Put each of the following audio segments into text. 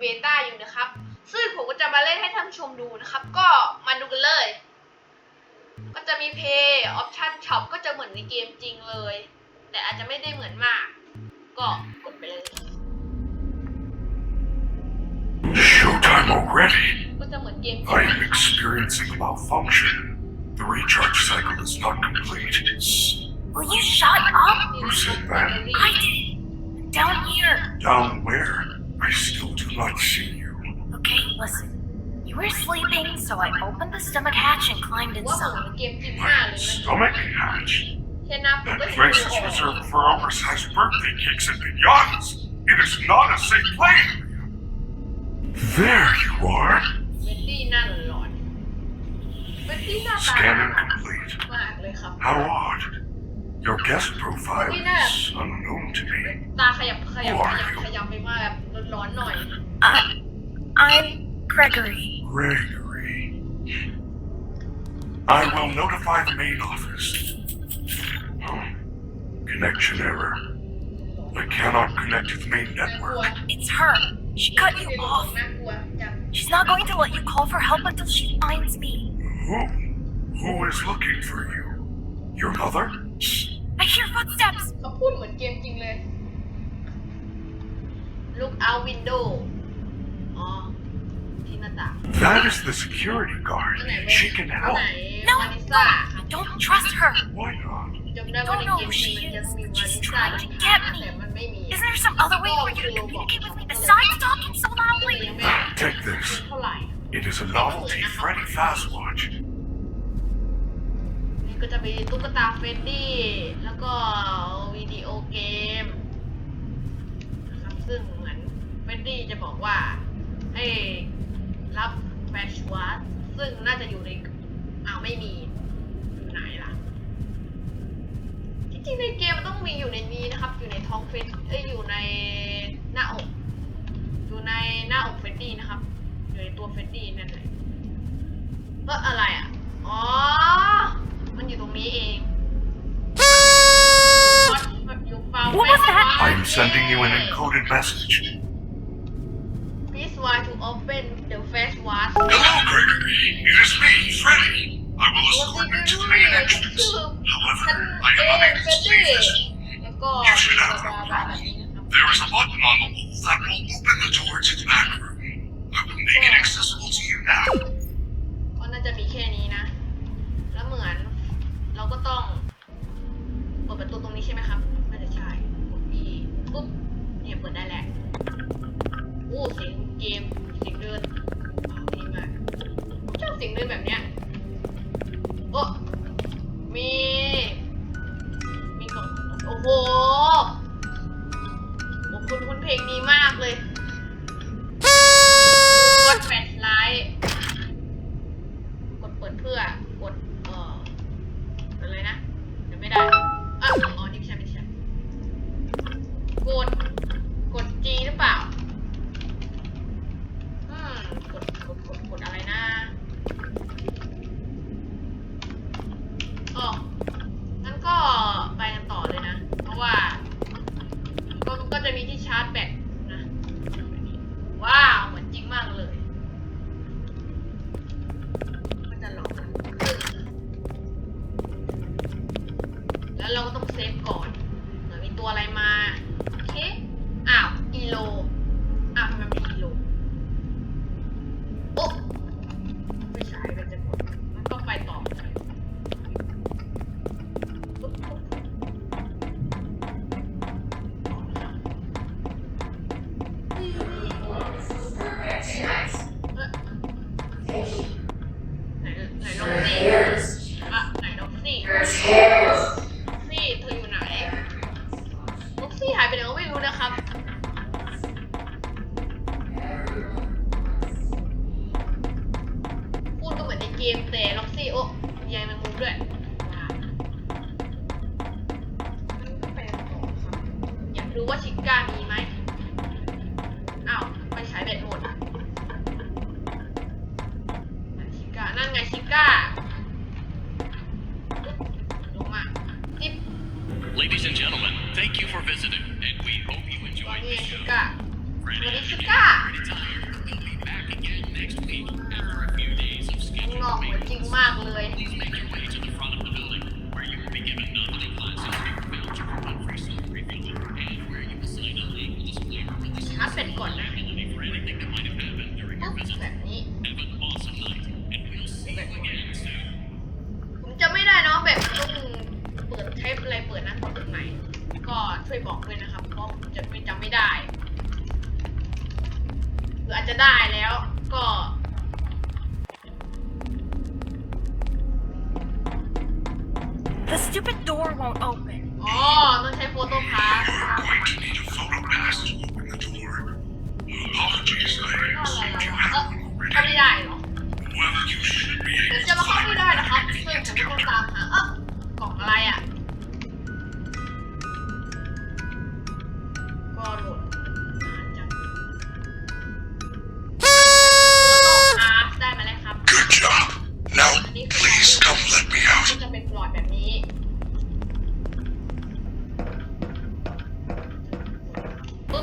เบต้าอยู่นะครับ ซึ่งผมก็จะมาเล่นให้ท่านผู้ชมดูนะครับ ก็มาดูกันเลย ก็จะมีเพย์ออปชั่นช็อปก็จะเหมือนในเกมจริงเลย แต่อาจจะไม่ได้เหมือนมาก ก็กดไปเลย Showtime already. ก็จะเหมือนเกมจริง I am นะครับ experiencing a malfunction. The recharge cycle is not complete. Will you shut up? Who said that? I did. Down here. Down where? I still do not see you. Okay, listen. You were sleeping, so I opened the stomach hatch and climbed inside. My stomach hatch? That place is reserved for oversized birthday cakes and pinatas. It is not a safe place. There you are. Scanning complete. How odd. Your guest profile is unknown to me. ตาขยับขยับขยับขยับไปมากแบบร้อนๆหน่อย I, I'm Gregory. Gregory. I will notify the main office. Hmm. Connection error. I cannot connect to the main น่ากลัว network. It's her. She cut ที่ you เป็น off. น่ากลัวจัง She's not going to let you call for help until she finds me. Who? Who is looking for you? Your mother? I hear footsteps. เขาพูดเหมือนเกมจริงเลย Look out window อ๋อ ที่หน้าต่าง That is the security อั guard. นไหน She can อัน help. ไหน No, วานิซ่า no, don't trust her. Why not? จำได้ว่าในเกมจริงมันจะมีวานิซ่าอยู่ในนั้นแต่มันไม่มี Isn't there some other way for you to communicate with me besides talking so ก็เลย loudly? ยังไม่ Take this. เท่าไหร่ It is a novelty Freddy Fazwatch. ก็จะมีตุ๊กตาเฟนดดี้แล้วก็ sending you an encoded message. This was to open the first was. Hello, Gregory. It is me, Freddy. I will escort you to the main entrance. However, I am unable to leave this. You should have an umbrella. There is a button on the wall that will open the door to the back room. ชอบเสียงเดินแบบเนี้ยโอ้มี มีกล่องโอ้โหโอ้คุณคุณเพลงดีมากเลยกดแฟลชไลท์กดเปิดเพื่อกดเอ่ออะไรนะเดี๋ยวไม่ได้อะอ๋อนี่ไม่ใช่ไม่ใช่กด แล้วเราก็ต้องเซฟก่อนเหมือนมีตัวอะไรมา โอเค อ้าวอีโล อ้าวทำไมมี หายไปไหนก็ไม่รู้นะครับพูดก็เหมือนในเกมแต่ล็อกซี่โอ้ยายแมงมุมด้วยอครับอยากรู้ว่าชิก้ามีไหมอ้าวไปใช้แบตหมดอะชิก้านั่นไงชิก้า The stupid door won't open. อ๋อ ต้องใช้โฟโต้พาส You're going to need a photo pass to open the door. Apologies, ก็ I อะไร assumed you วะ had เออ one เข้า already. ไม่ได้เหรอ Well, you should be เดี๋ยว able จะ to มาเข้า find ไม่ it ได้นะ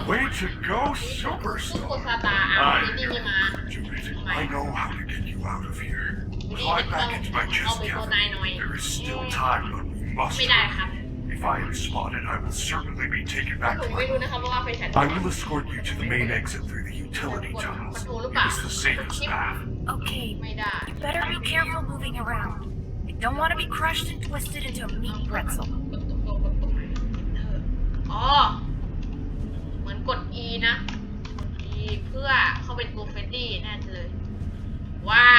Way to go, Superstar! I knew you could. I know how to get you out of here. Fly back into my chest, Kevin. There is still time, but we must. If I am spotted, I will certainly be taken back to my home. I will escort you to the main exit through the utility tunnels. It is the safest path. Okay, you better be careful moving around. I don't want to be crushed and twisted into a meat pretzel. นะกด E เพื่อเข้าเป็นตัวเฟรดดี้แน่เลย ว้า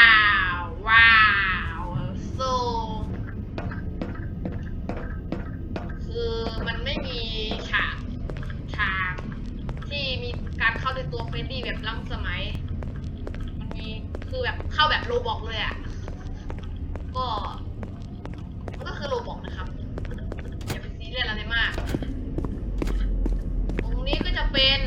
ว ว้าวโซคือมันไม่มีฉากฉากที่มีการเข้าในตัวเฟรดดี้แบบล้ำสมัย มันมีคือแบบเข้าแบบโรบอกเลยอะ่ะ ก็มันก็คือโรบอกนะครับอย่าไปซีเรียสอะไรมาก ตรงนี้ก็จะเป็น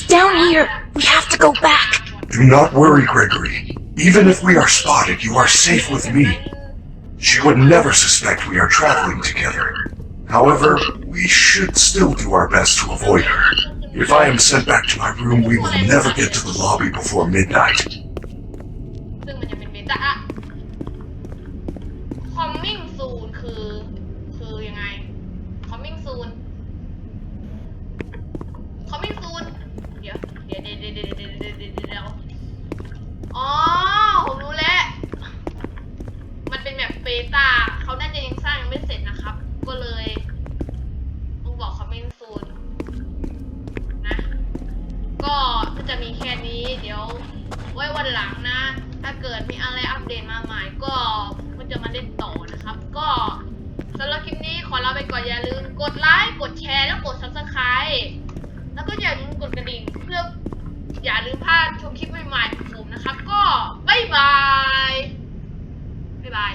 He's down here. We have to go back. Do not worry, Gregory. Even if we are spotted, you are safe with me. She would never suspect we are traveling together. However, we should still do our best to avoid her. If I am sent back to my room, we will never get to the lobby before midnight. เดี๋ยวเดี๋ยวเดี๋ยวเดี๋ยวเดี๋ยวเดี๋ยวอ๋อผมรู้แล้ว มันเป็นแบบเบต้าเขาน่าจะยังสร้างยังไม่เสร็จนะครับ ก็เลยต้องบอกเขาเป็นศูนย์นะ ก็จะมีแค่นี้เดี๋ยวไว้วันหลังนะ ถ้าเกิดมีอะไรอัปเดตมาใหม่ก็ก็จะมาเล่นต่อนะครับ ก็สำหรับคลิปนี้ขอลาไปก่อนอย่าลืม กดไลค์ กดแชร์ แล้วกด subscribe แล้วก็อย่าลืมกดกระดิ่งเพื่ออย่าลืมพลาดชมคลิปใหม่ๆของผมนะครับ ก็บ๊ายบายบ๊ายบาย